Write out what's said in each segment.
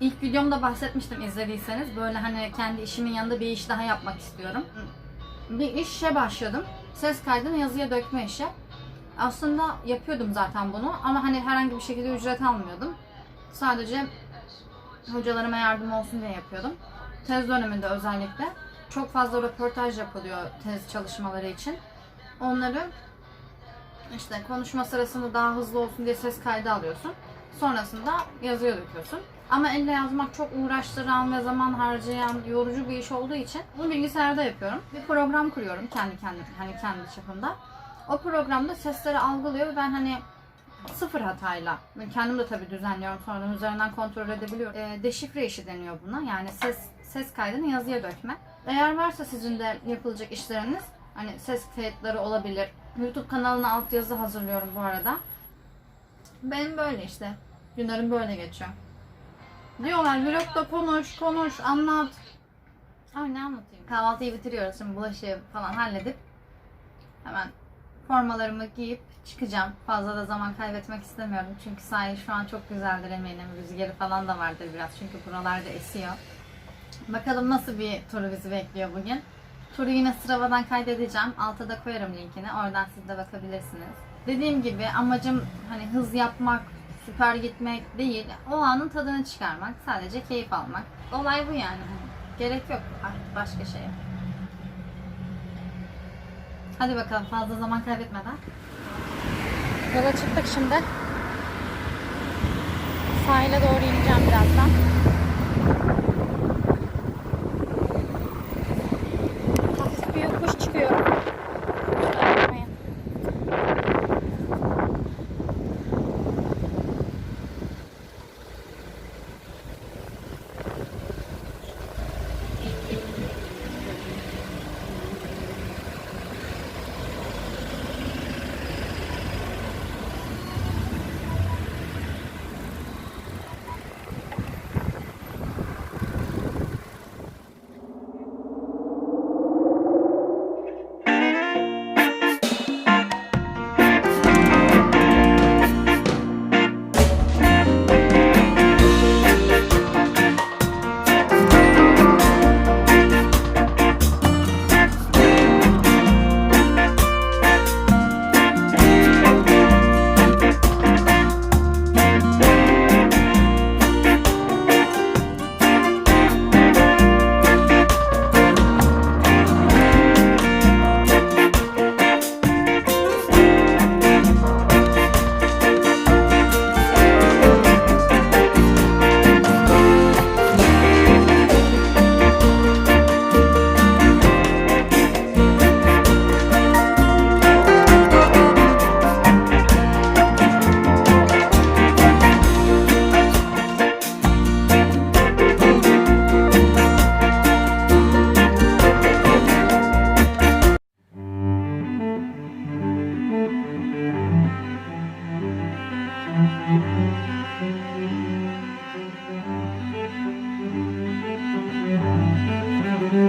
İlk videomda bahsetmiştim izlediyseniz. Böyle hani kendi işimin yanında bir iş daha yapmak istiyorum. Bir işe başladım. Ses kaydını yazıya dökme işi. Aslında yapıyordum zaten bunu ama hani herhangi bir şekilde ücret almıyordum. Sadece hocalarıma yardım olsun diye yapıyordum. Tez döneminde özellikle çok fazla röportaj yapılıyor tez çalışmaları için. Onları işte konuşma sırasında daha hızlı olsun diye ses kaydı alıyorsun. Sonrasında yazıya döküyorsun. Ama elle yazmak çok uğraştıran ve zaman harcayan, yorucu bir iş olduğu için bunu bilgisayarda yapıyorum. Bir program kuruyorum kendi kendi hani kendi çapımda. O programda sesleri algılıyor ve ben hani sıfır hatayla, kendim de tabii düzenliyorum sonradan üzerinden kontrol edebiliyorum. E, deşifre işi deniyor buna. Yani ses ses kaydını yazıya dökme. Eğer varsa sizin de yapılacak işleriniz, hani ses kayıtları olabilir. YouTube kanalına altyazı hazırlıyorum bu arada. Benim böyle işte. Günlerim böyle geçiyor. Diyorlar vlogda konuş, konuş, anlat. Ay ne anlatayım? Kahvaltıyı bitiriyoruz şimdi bulaşığı falan halledip hemen formalarımı giyip çıkacağım. Fazla da zaman kaybetmek istemiyorum. Çünkü sahil şu an çok güzeldir eminim. Rüzgarı falan da vardır biraz. Çünkü buralarda esiyor. Bakalım nasıl bir turu bizi bekliyor bugün. Turu yine Strava'dan kaydedeceğim. Alta da koyarım linkini. Oradan siz de bakabilirsiniz. Dediğim gibi amacım hani hız yapmak, süper gitmek değil. O anın tadını çıkarmak. Sadece keyif almak. Olay bu yani. Gerek yok başka şeye. Hadi bakalım fazla zaman kaybetmeden. Yola çıktık şimdi. Sahile doğru ineceğim birazdan.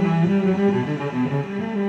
Música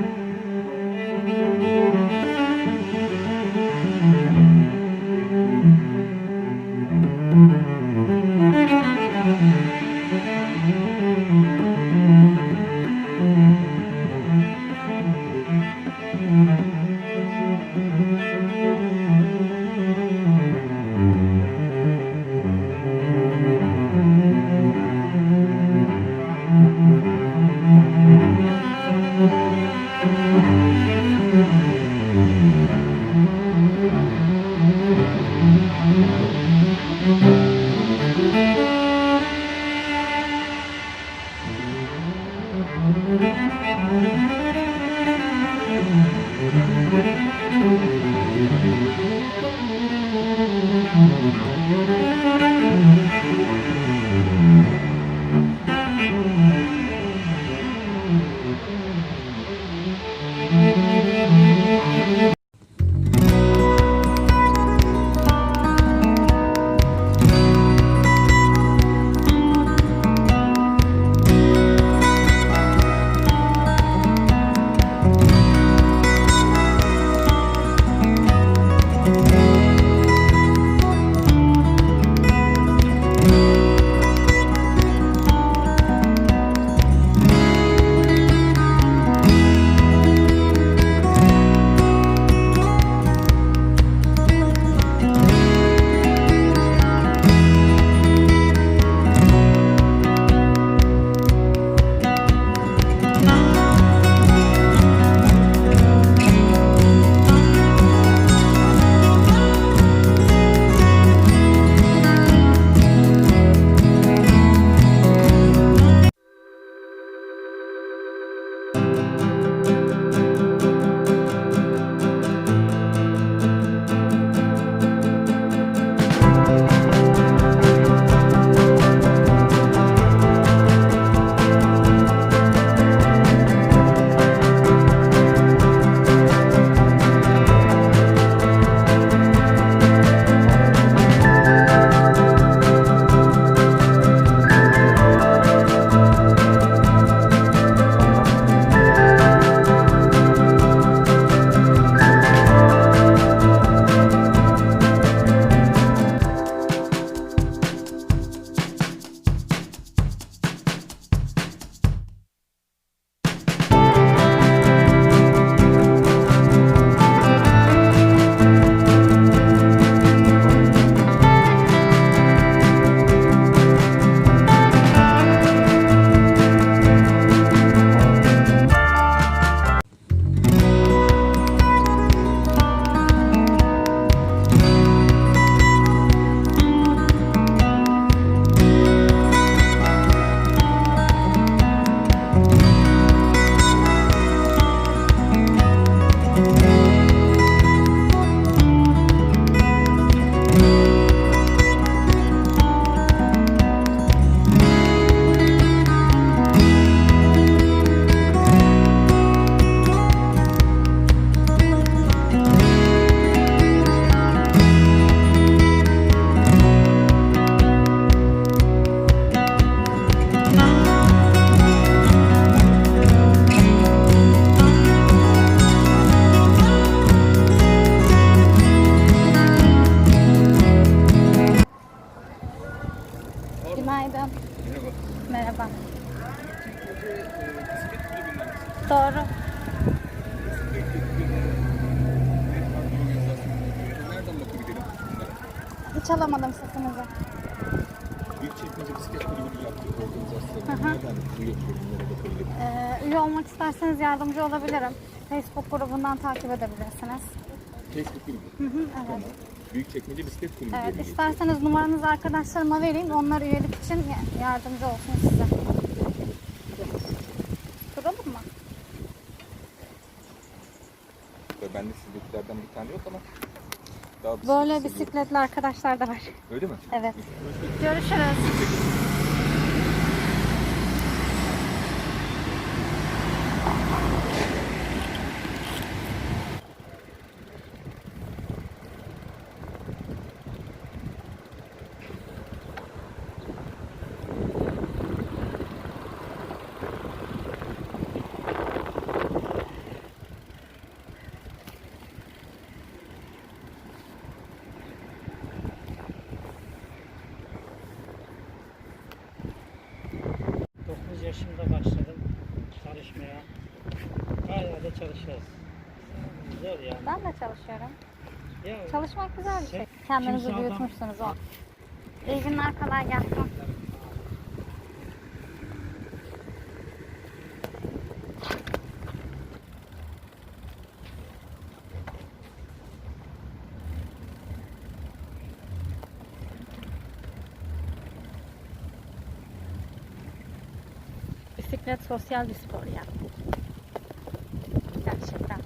Thank you. Bisiklet Kulübü'nün yaptığı neden üye bakabilirim? Ee, üye olmak isterseniz yardımcı olabilirim. Facebook grubundan takip edebilirsiniz. Facebook Kulübü. Hı hı, Tamam. evet. Büyükçekmece Bisiklet Kulübü diye Evet, geçiyor? isterseniz numaranızı arkadaşlarıma vereyim. Onlar üyelik için ya- yardımcı olsun size. Duralım mı? Ve Bende sizdekilerden bir tane yok ama daha bisiklet Böyle bisikletli arkadaşlar da var. Öyle mi? Evet. Görüşürüz. Çalışıyoruz. Zor yani. Ben de çalışıyorum. Ya, Çalışmak güzel bir şey. Şey, Kendinizi kimse adam- büyütmüşsünüz o. İyi günler kolay gelsin. Bisiklet sosyal bir spor ya. Gerçekten.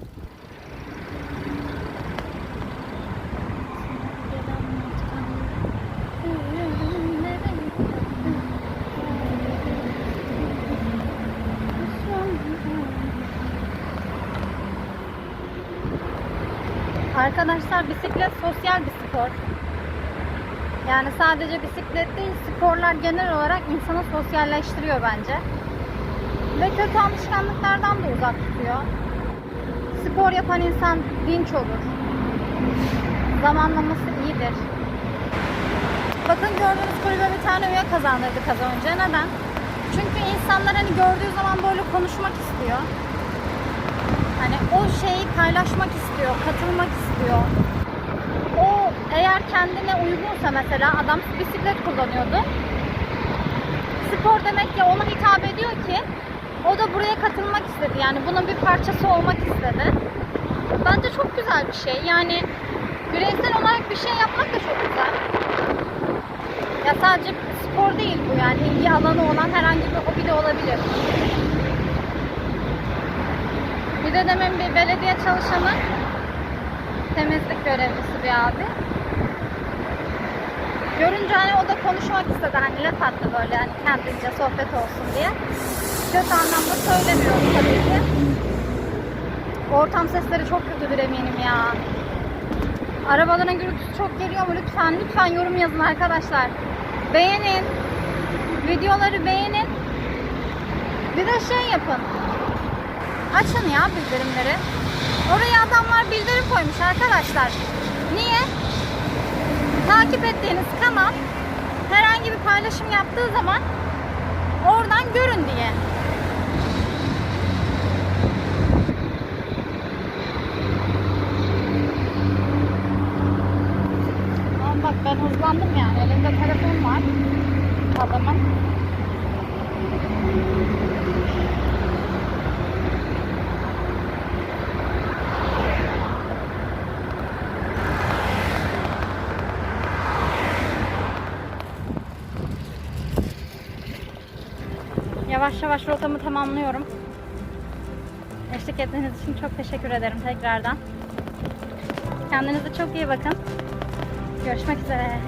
Arkadaşlar bisiklet sosyal bir spor. Yani sadece bisiklet değil, sporlar genel olarak insanı sosyalleştiriyor bence. Ve kötü alışkanlıklardan da uzak tutuyor. Spor yapan insan dinç olur. Zamanlaması iyidir. Bakın gördüğünüz kulübe bir tane üye kazandırdık az önce. Neden? Çünkü insanlar hani gördüğü zaman böyle konuşmak istiyor. Hani o şeyi paylaşmak istiyor, katılmak istiyor. O eğer kendine uygunsa mesela adam bisiklet kullanıyordu. Spor demek ki ona hitap ediyor ki o da buraya katılmak istedi. Yani bunun bir parçası olmak istedi. Bence çok güzel bir şey. Yani bireysel olarak bir şey yapmak da çok güzel. Ya sadece spor değil bu yani ilgi alanı olan herhangi bir hobi de olabilir. Bir de demin bir belediye çalışanı temizlik görevlisi bir abi. Görünce hani o da konuşmak istedi hani laf attı böyle hani kendince sohbet olsun diye. Kötü anlamda söylemiyorum tabii ki. Ortam sesleri çok kötüdür eminim ya. Arabaların gürültüsü çok geliyor mu? Lütfen lütfen yorum yazın arkadaşlar. Beğenin. Videoları beğenin. Bir de şey yapın. Açın ya bildirimleri. Oraya adamlar bildirim koymuş arkadaşlar. Niye? Takip ettiğiniz kanal herhangi bir paylaşım yaptığı zaman oradan görün diye. Ama bak ben hızlandım yani. Elimde telefon var. Adamın. Yavaş yavaş rotamı tamamlıyorum. Eşlik ettiğiniz için çok teşekkür ederim tekrardan. Kendinize çok iyi bakın. Görüşmek üzere.